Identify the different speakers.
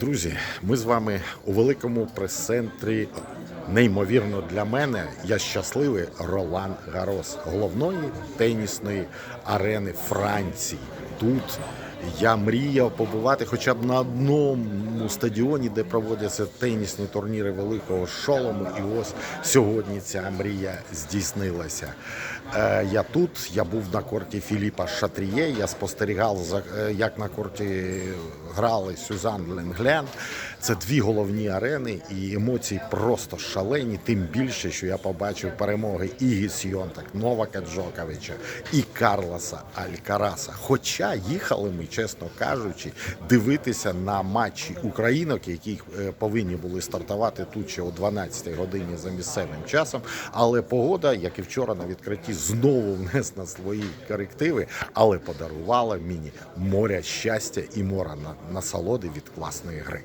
Speaker 1: Друзі, ми з вами у великому прес-центрі. Неймовірно для мене я щасливий Ролан Гарос, головної тенісної арени Франції. Тут я мріяв побувати хоча б на одному стадіоні, де проводяться тенісні турніри великого шолому. І ось сьогодні ця мрія здійснилася. Е, Я тут, я був на корті Філіпа Шатріє. Я спостерігав, е, як на корті грали Сюзан Ленглен. Це дві головні арени, і емоції просто шалені. Тим більше, що я побачив перемоги і Гісьйонтак, Новака Джоковича і Карлоса Алькараса. Хоча їхали ми, чесно кажучи, дивитися на матчі українок, які е, повинні були стартувати тут ще о 12 годині за місцевим часом. Але погода, як і вчора на відкритті, знову внесла свої корективи, але подарувала мені моря щастя і мора на- насолоди від класної гри.